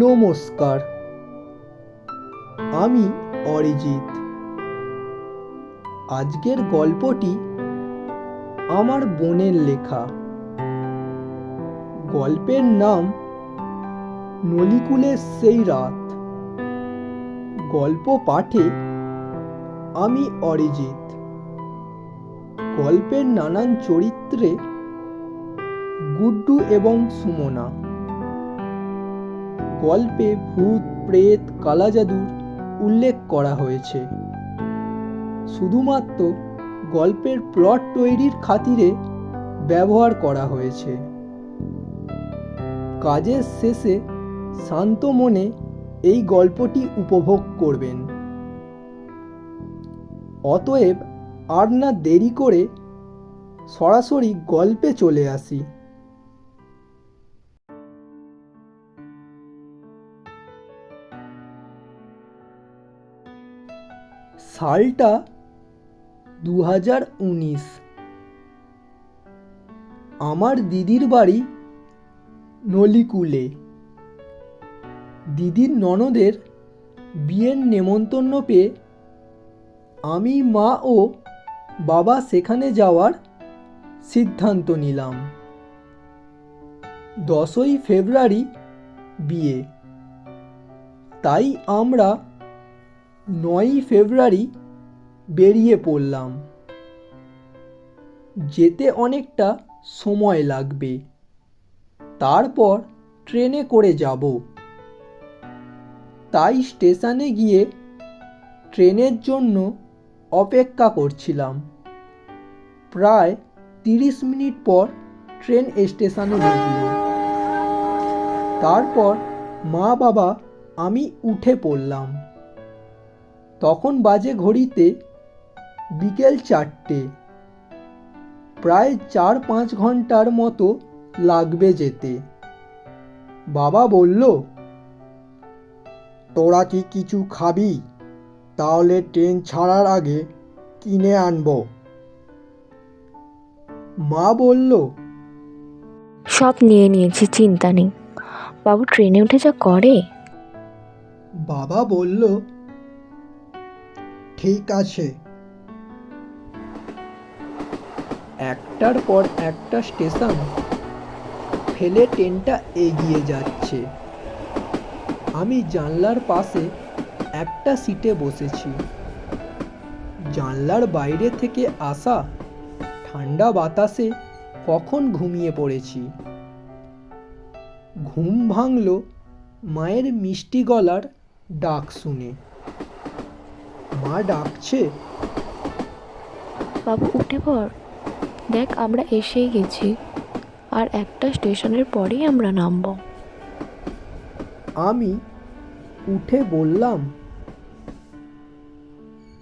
নমস্কার। আমি অরিজিৎ। আজকের গল্পটি আমার বোনের লেখা। গল্পের নাম নলিকুলের সেই রাত। গল্প পাঠে আমি অরিজিৎ। গল্পের নানান চরিত্রে গুড্ডু এবং সুমনা। গল্পে ভূত, প্রেত কালা জাদুর উল্লেখ করা হয়েছে। শুধুমাত্র গল্পের প্লট তৈরির খাতিরে ব্যবহার করা হয়েছে। কাজের শেষে শান্ত মনে এই গল্পটি উপভোগ করবেন। অতএব আর না দেরি করে সরাসরি গল্পে চলে আসি। সালটা দু হাজার উনিশ। আমার দিদির বাড়ি নলিকুলে। দিদির ননদের বিয়ের নেমন্তন্ন পেয়ে আমি মা ও বাবা সেখানে যাওয়ার সিদ্ধান্ত নিলাম। দশই ফেব্রুয়ারি বিয়ে। তাই আমরা নয়ই ফেব্রুয়ারি বেরিয়ে পড়লাম। যেতে অনেকটা সময় লাগবে। তারপর ট্রেনে করে যাব। তাই স্টেশনে গিয়ে ট্রেনের জন্য অপেক্ষা করছিলাম। প্রায় তিরিশ মিনিট পর ট্রেন স্টেশনে ঢুকল তারপর মা বাবা আমি উঠে পড়লাম। তখন বাজে ঘড়িতে বিকেল চারটে। প্রায় চার পাঁচ ঘণ্টার মতো লাগবে যেতে। বাবা বলল তোরা কি কিছু খাবি? তাহলে ট্রেন ছাড়ার আগে কিনে আনব। মা বলল সব নিয়ে নিয়েছি চিন্তা নেই। বাবু ট্রেনে উঠে যা করে। বাবা বলল ঠিক আছে। একটার পর একটা স্টেশন ফেলে ট্রেনটা এগিয়ে যাচ্ছে। আমি জানলার পাশে একটা সিটে বসেছি। জানলার বাইরে থেকে আসা ঠান্ডা বাতাসে কখন ঘুমিয়ে পড়েছি। ঘুম ভাঙল মায়ের মিষ্টি গলার ডাক শুনে। মা ডাকছে। বাবু উঠে পড়। দেখ আমরা এসেই গেছি। আর একটা স্টেশনের পরেই আমরা নামবো। আমি উঠে বললাম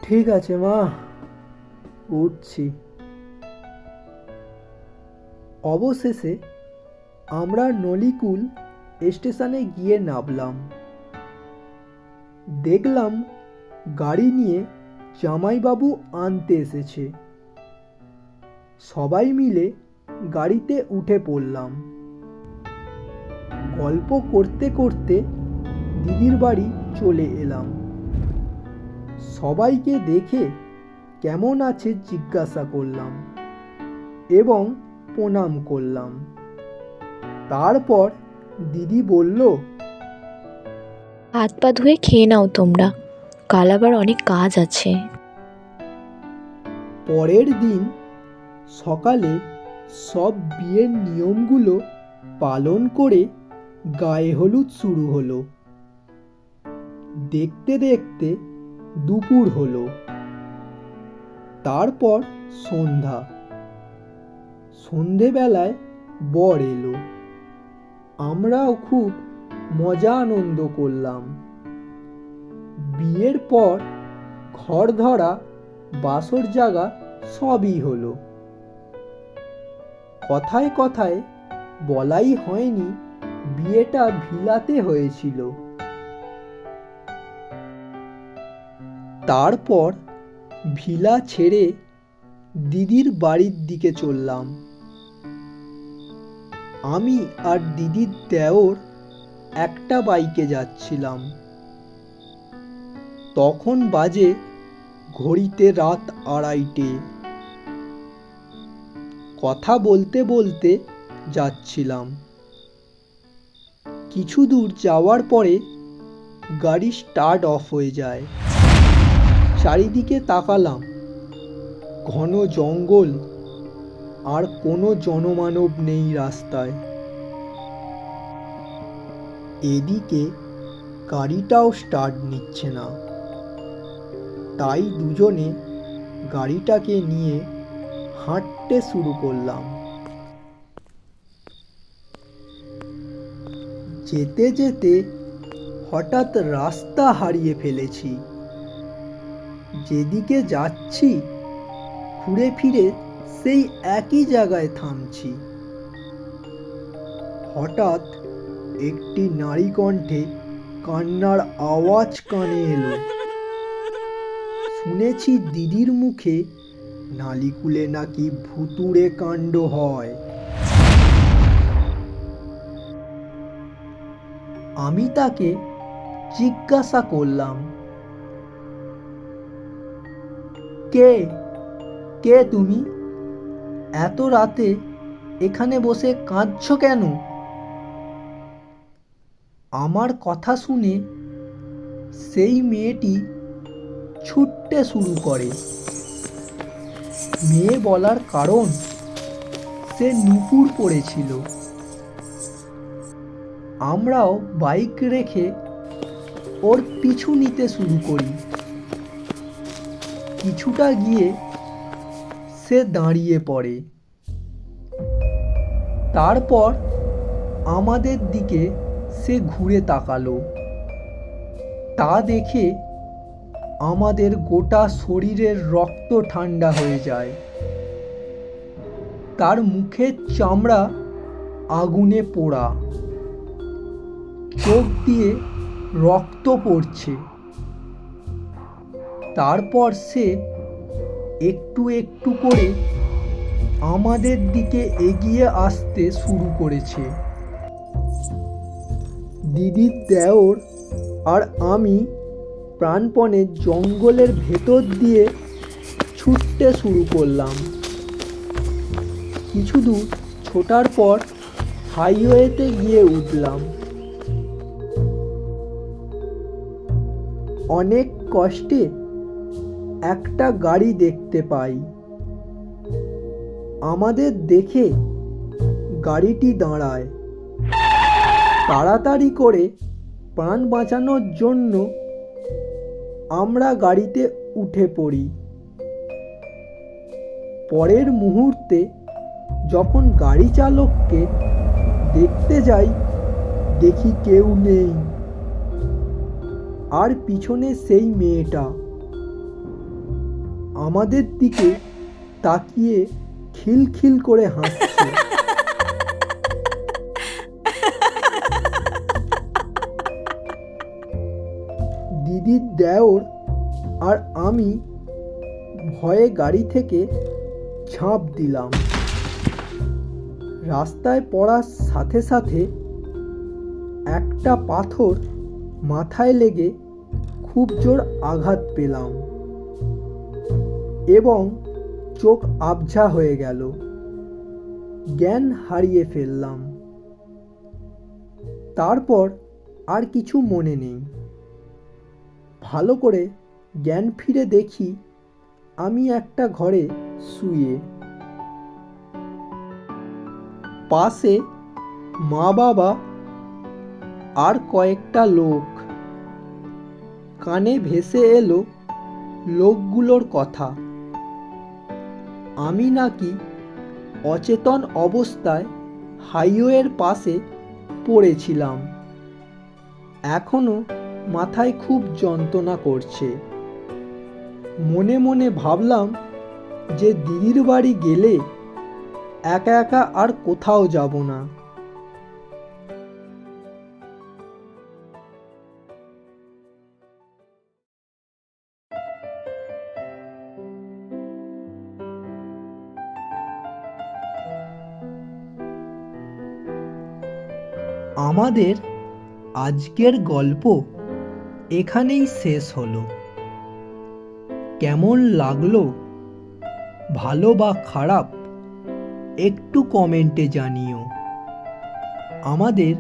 ঠিক আছে মা উঠছি। অবশেষে আমরা নলিকুল স্টেশনে গিয়ে নামলাম। দেখলাম গাড়ি নিয়ে জামাইবাবু আনতে এসেছে। সবাই মিলে গাড়িতে উঠে পড়লাম। গল্প করতে করতে দিদির বাড়ি চলে এলাম। সবাইকে দেখে কেমন আছে জিজ্ঞাসা করলাম এবং প্রণাম করলাম। তারপর দিদি বলল, হাত পা ধুয়ে খেয়ে নাও তোমরা। কাল আবার অনেক কাজ আছে। পরের দিন সকালে সব বিয়ের নিয়মগুলো পালন করে গায়ে হলুদ শুরু হলো। দেখতে দেখতে দুপুর হলো। তারপর সন্ধ্যা। সন্ধেবেলায় বর এলো। আমরাও খুব মজা আনন্দ করলাম। বিয়ের পর ঘর ধরা, বাসর জাগা সবই হলো। কথায় কথায় বলাই হয়নি বিয়েটা ভিলাতে হয়েছিল। তারপর ভিলা ছেড়ে দিদির বাড়ির দিকে চললাম। আমি আর দিদির দেওর একটা বাইকে যাচ্ছিলাম। তখন বাজে ঘড়িতে রাত আড়াইটে। কথা বলতে বলতে যাচ্ছিলাম। কিছু দূর যাওয়ার পরে গাড়ি স্টার্ট অফ হয়ে যায়। চারিদিকে তাকালাম। ঘন জঙ্গল, আর কোনো জনমানব নেই রাস্তায়। এদিকে গাড়িটাও স্টার্ট নিচ্ছে না। তাই দুজনে গাড়িটাকে নিয়ে হাঁটতে শুরু করলাম। যেতে যেতে হঠাৎ রাস্তা হারিয়ে ফেলেছি। যেদিকে যাচ্ছি, ঘুরে ফিরে সেই একই জায়গায় থামছি। হঠাৎ একটি নারী কণ্ঠে কান্নার আওয়াজ কানে এলো। শুনেছি দিদির মুখে নালিকুলে নাকি ভুতুড়ে কাণ্ড হয়। আমি তাকে জিজ্ঞাসা করলাম, কে? কে তুমি? এত রাতে এখানে বসে কাঁদছ কেন? আমার কথা শুনে সেই মেয়েটি ছুটতে শুরু করে। মেয়ে বলার কারণ, সে নুপুর পড়েছিল। আমরাও বাইক রেখে ওর পিছু নিতে শুরু করি। কিছুটা গিয়ে সে দাঁড়িয়ে পড়ে। তারপর আমাদের দিকে সে ঘুরে তাকালো। তা দেখে আমাদের গোটা শরীরের রক্ত ঠান্ডা হয়ে যায়। তার মুখের চামড়া আগুনে পোড়া। চোখ দিয়ে রক্ত পড়ছে। তারপর সে একটু একটু করে আমাদের দিকে এগিয়ে আসতে শুরু করেছে। দিদির দেওর আর আমি প্রাণপণে জঙ্গলের ভেতর দিয়ে ছুটতে শুরু করলাম। কিছু দূর ছোটার পর হাইওয়েতে গিয়ে উঠলাম। অনেক কষ্টে একটা গাড়ি দেখতে পাই। আমাদের দেখে গাড়িটি দাঁড়ায়। তাড়াতাড়ি করে প্রাণ বাঁচানোর জন্য আমরা গাড়িতে উঠে পড়ি। পরের মুহূর্তে যখন গাড়ি চালককে দেখতে যাই, দেখি কেউ নেই। আর পিছনে সেই মেয়েটা। আমাদের দিকে তাকিয়ে খিলখিল করে হাসছে। দিদির দেওর আর আমি ভয়ে গাড়ি থেকে ঝাঁপ দিলাম। রাস্তায় পড়ার সাথে সাথে একটা পাথর মাথায় লেগে খুব জোর আঘাত পেলাম এবং চোখ আবঝা হয়ে গেল। জ্ঞান হারিয়ে ফেললাম। তারপর আর কিছু মনে নেই। ভালো করে জ্ঞান ফিরে দেখি, আমি একটা ঘরে শুয়ে। পাশে মা বাবা আর কয়েকটা লোক। কানে ভেসে এলো লোকগুলোর কথা। আমি নাকি অচেতন অবস্থায় হাইওয়ের পাশে পড়েছিলাম। এখনও মাথায় খুব যন্ত্রণা করছে। মনে মনে ভাবলাম যে দিদির বাড়ি গেলে একা একা আর কোথাও যাব না। আমাদের আজকের গল্প এখানেই শেষ হলো। কেমন লাগল? ভালো বা খারাপ? একটু কমেন্টে জানিও। আমাদের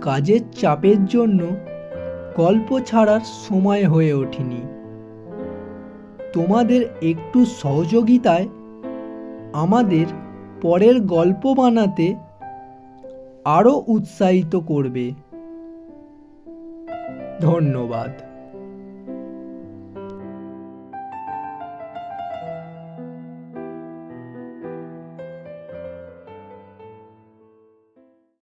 কাজের চাপের জন্য গল্প ছাড়ার সময় হয়ে ওঠেনি। তোমাদের একটু সহযোগিতায় আমাদের পরের গল্প বানাতে আরও উৎসাহিত করবে। ধন্যবাদ